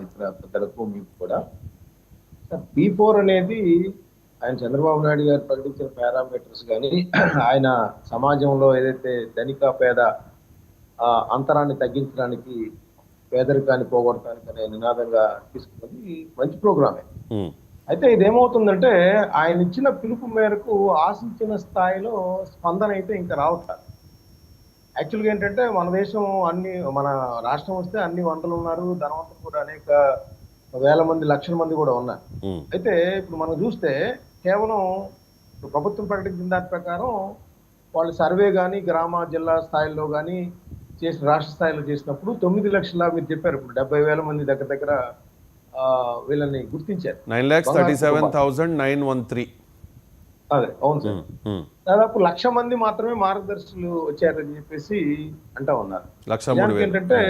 ఇతర పెద్దలకు మీకు కూడా. బీ ఫోర్ అనేది ఆయన చంద్రబాబు నాయుడు గారు ప్రకటించిన పారామీటర్స్ కానీ ఆయన సమాజంలో ఏదైతే ధనిక పేద ఆ, అంతరాన్ని తగ్గించడానికి పేదరికాన్ని పోగొట్టడానికి అనే నినాదంగా తీసుకున్నది మంచి ప్రోగ్రామే. అయితే ఇదేమవుతుందంటే ఆయన ఇచ్చిన పిలుపు మేరకు ఆశించిన స్థాయిలో స్పందన అయితే ఇంకా రావట్లేదు. యాక్చువల్గా ఏంటంటే మన దేశం అన్ని మన రాష్ట్రం వస్తే అన్ని వందలు ఉన్నారు ధనవంతులు కూడా అనేక వేల మంది లక్షల మంది కూడా ఉన్నారు. అయితే ఇప్పుడు మనం చూస్తే కేవలం ప్రభుత్వం ప్రకటించిన దాని ప్రకారం వాళ్ళు సర్వే కానీ గ్రామ జిల్లా స్థాయిలో కానీ చేసిన రాష్ట్ర స్థాయిలో చేసినప్పుడు తొమ్మిది లక్షల మీరు చెప్పారు. ఇప్పుడు డెబ్బై వేల మంది దగ్గర దగ్గర వీళ్ళని గుర్తించారు. Nine lakhs thirty seven thousand nine one three. అదే అవును సార్. దాదాపు లక్ష మంది మాత్రమే మార్గదర్శులు వచ్చారని చెప్పేసి అంటా ఉన్నారు. ఏంటంటే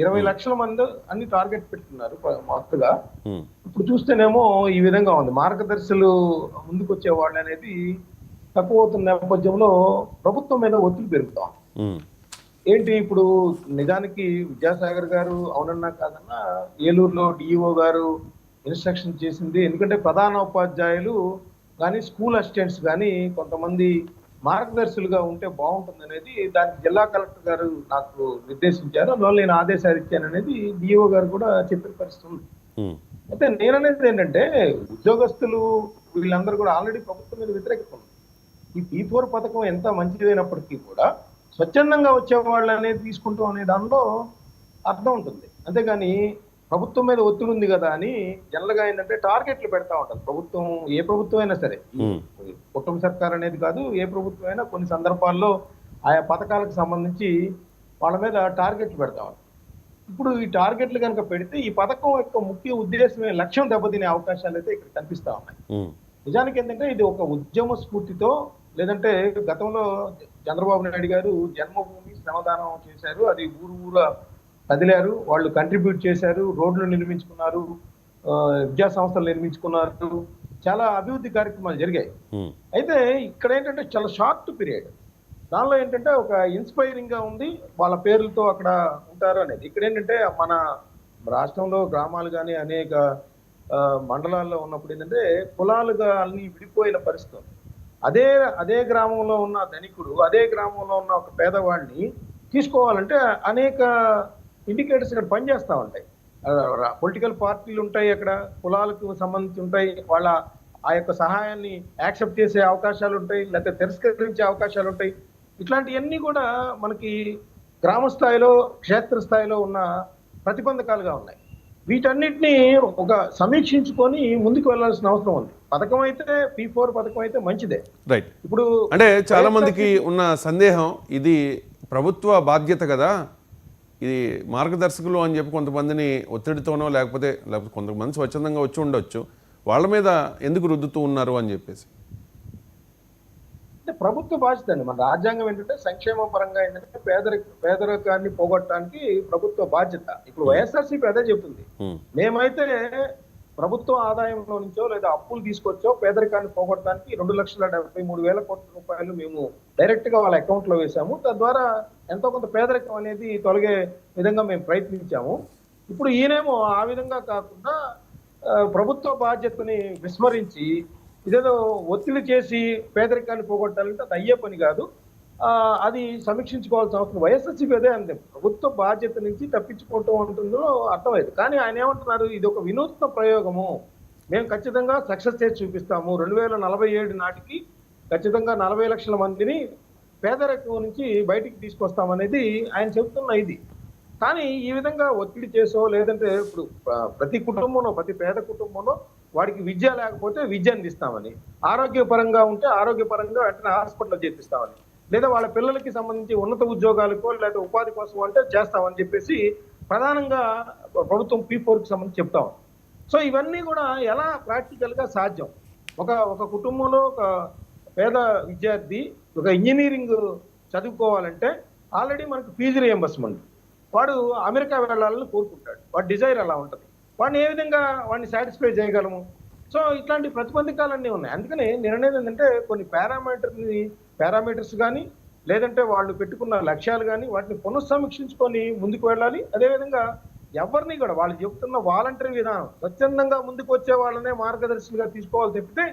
ఇరవై లక్షల మంది అన్ని టార్గెట్ పెట్టుకున్నారు మొత్తగా. ఇప్పుడు చూస్తేనేమో ఈ విధంగా ఉంది. మార్గదర్శులు ముందుకు వచ్చే వాళ్ళు అనేది తక్కువ అవుతున్న నేపథ్యంలో ప్రభుత్వం మీద ఒత్తిడి పెరుగుతాం ఏంటి ఇప్పుడు నిజానికి విద్యాసాగర్ గారు అవునన్నా కాదన్నా ఏలూరులో డిఈఓ గారు ఇన్స్ట్రక్షన్ చేసింది. ఎందుకంటే ప్రధాన ఉపాధ్యాయులు కానీ స్కూల్ అసిస్టెంట్స్ కానీ కొంతమంది మార్గదర్శులుగా ఉంటే బాగుంటుంది అనేది దానికి జిల్లా కలెక్టర్ గారు నాకు నిర్దేశించారు. అందువల్ల నేను ఆదేశాలు ఇచ్చాను అనేది డిఈఓ గారు కూడా చెప్పిన పరిస్థితి ఉంది. అయితే నేననేది ఏంటంటే ఉద్యోగస్తులు వీళ్ళందరూ కూడా ఆల్రెడీ ప్రభుత్వం మీద వ్యతిరేకత ఉంది ఈ పీ ఫోర్ పథకం ఎంత మంచిదైనప్పటికీ కూడా స్వచ్ఛందంగా వచ్చే వాళ్ళు అనేది తీసుకుంటాం అనే దానిలో అర్థం ఉంటుంది. అంతేగాని ప్రభుత్వం మీద ఒత్తిడి ఉంది కదా అని జనరల్గా ఏంటంటే టార్గెట్లు పెడతా ఉంటారు. ప్రభుత్వం ఏ ప్రభుత్వం అయినా సరే. కుటుంబ సర్కార్ అనేది కాదు ఏ ప్రభుత్వం అయినా కొన్ని సందర్భాల్లో ఆయా పథకాలకు సంబంధించి వాళ్ళ మీద టార్గెట్లు పెడతా ఉంటారు. ఇప్పుడు ఈ టార్గెట్లు కనుక పెడితే ఈ పథకం యొక్క ముఖ్య ఉద్దేశమే లక్ష్యం దెబ్బతినే అవకాశాలు అయితే ఇక్కడ కనిపిస్తా ఉన్నాయి. నిజానికి ఏంటంటే ఇది ఒక ఉద్యమ స్ఫూర్తితో లేదంటే గతంలో చంద్రబాబు నాయుడు గారు జన్మభూమి శ్రమదానం చేశారు. అది ఊరు ఊర కదిలారు వాళ్ళు కంట్రిబ్యూట్ చేశారు రోడ్లు నిర్మించుకున్నారు విద్యా సంస్థలు నిర్మించుకున్నారు. చాలా అభివృద్ధి కార్యక్రమాలు జరిగాయి. ఉమ్, అయితే ఇక్కడ ఏంటంటే చాలా షార్ట్ పీరియడ్ దానిలో ఏంటంటే ఒక ఇన్స్పైరింగ్గా ఉంది. వాళ్ళ పేర్లతో అక్కడ ఉంటారు అనేది. ఇక్కడ ఏంటంటే మన రాష్ట్రంలో గ్రామాలు కానీ అనేక మండలాల్లో ఉన్నప్పుడు ఏంటంటే కులాలుగా అన్ని విడిపోయిన పరిస్థితి. అదే అదే గ్రామంలో ఉన్న ధనికుడు అదే గ్రామంలో ఉన్న ఒక పేదవాడిని తీసుకోవాలంటే అనేక ఇండికేటర్స్ ఇక్కడ పనిచేస్తూ ఉంటాయి. పొలిటికల్ పార్టీలు ఉంటాయి అక్కడ కులాలకు సంబంధించి ఉంటాయి. వాళ్ళ ఆ యొక్క సహాయాన్ని యాక్సెప్ట్ చేసే అవకాశాలు ఉంటాయి లేకపోతే తిరస్కరించే అవకాశాలు ఉంటాయి. ఇట్లాంటివన్నీ కూడా మనకి గ్రామ స్థాయిలో క్షేత్ర స్థాయిలో ఉన్న ప్రతిబంధకాలుగా ఉన్నాయి. వీటన్నిటిని ఒక సమీక్షించుకొని ముందుకు వెళ్ళాల్సిన అవసరం ఉంది. పథకం అయితే పీ ఫోర్ పథకం అయితే మంచిదే. రైట్ ఇప్పుడు అంటే చాలా మందికి ఉన్న సందేహం ఇది ప్రభుత్వ బాధ్యత కదా. ఇది మార్గదర్శకులు అని చెప్పి కొంతమందిని ఒత్తిడితోనో లేకపోతే లేకపోతే కొంతమంది స్వచ్ఛందంగా వచ్చి ఉండొచ్చు. వాళ్ళ మీద ఎందుకు రుద్దుతూ ఉన్నారు అని చెప్పేసి. అంటే ప్రభుత్వ బాధ్యత అండి. మన రాజ్యాంగం ఏంటంటే సంక్షేమ పరంగా ఏంటంటే పేదరిక పేదరికాన్ని పోగొట్టడానికి ప్రభుత్వ బాధ్యత. ఇప్పుడు వైఎస్ఆర్సీపీ అదే చెప్తుంది ఉమ్, మేమైతే ప్రభుత్వ ఆదాయంలో నుంచో లేదా అప్పులు తీసుకొచ్చో పేదరికాన్ని పోగొట్టడానికి రెండు లక్షల డెబ్బై మూడు వేల కోట్ల రూపాయలు మేము డైరెక్ట్గా వాళ్ళ అకౌంట్లో వేసాము తద్వారా ఎంతో కొంత పేదరికం అనేది తొలగే విధంగా మేము ప్రయత్నించాము. ఇప్పుడు ఈయనేమో ఆ విధంగా కాకుండా ప్రభుత్వ బాధ్యతని విస్మరించి ఇదేదో ఒత్తిడి చేసి పేదరికాన్ని పోగొట్టాలంటే అది అయ్యే పని కాదు. అది సమీక్షించుకోవాల్సిన అవసరం. వైఎస్ఆర్సీపీ అదే అంది ప్రభుత్వ బాధ్యత నుంచి తప్పించుకోవటం ఉంటుందో అర్థమైంది కానీ ఆయన ఏమంటున్నారు ఇది ఒక వినూత్న ప్రయోగము. మేము ఖచ్చితంగా సక్సెస్ చేసి చూపిస్తాము. రెండు వేల నలభై ఏడు నాటికి ఖచ్చితంగా నలభై లక్షల మందిని పేదరికం నుంచి బయటికి తీసుకొస్తామనేది ఆయన చెబుతున్న ఇది. కానీ ఈ విధంగా ఒత్తిడి చేసో లేదంటే ఇప్పుడు ప్రతి కుటుంబంలో ప్రతి పేద కుటుంబంలో వాడికి విద్య లేకపోతే విద్య అందిస్తామని ఆరోగ్యపరంగా ఉంటే ఆరోగ్యపరంగా వెంటనే హాస్పిటల్లో చేర్పిస్తామని లేదా వాళ్ళ పిల్లలకి సంబంధించి ఉన్నత ఉద్యోగాలకో లేదా ఉపాధి కోసం అంటే చేస్తామని చెప్పేసి ప్రధానంగా ప్రభుత్వం పీ ఫోర్కి సంబంధించి చెప్తాం సో ఇవన్నీ కూడా ఎలా ప్రాక్టికల్గా సాధ్యం? ఒక ఒక కుటుంబంలో ఒక పేద విద్యార్థి ఒక ఇంజనీరింగ్ చదువుకోవాలంటే ఆల్రెడీ మనకు ఫీజు రియంబర్స్మెంట్ వాడు అమెరికా వెళ్ళాలని కోరుకుంటాడు. వాడి డిజైర్ అలా ఉంటుంది? వాడిని ఏ విధంగా వాడిని సాటిస్ఫై చేయగలము? సో ఇట్లాంటి ప్రతిబంధకాలన్నీ ఉన్నాయి. అందుకని నేను ఏంటంటే కొన్ని పారామీటర్ని పారామీటర్స్ కానీ లేదంటే వాళ్ళు పెట్టుకున్న లక్ష్యాలు కానీ వాటిని పునఃసమీక్షించుకొని ముందుకు వెళ్ళాలి. అదేవిధంగా ఎవరిని కూడా వాళ్ళు చెప్తున్న వాలంటరీ విధానం స్వచ్ఛందంగా ముందుకు వచ్చే వాళ్ళనే మార్గదర్శులుగా తీసుకోవాలి తప్పితే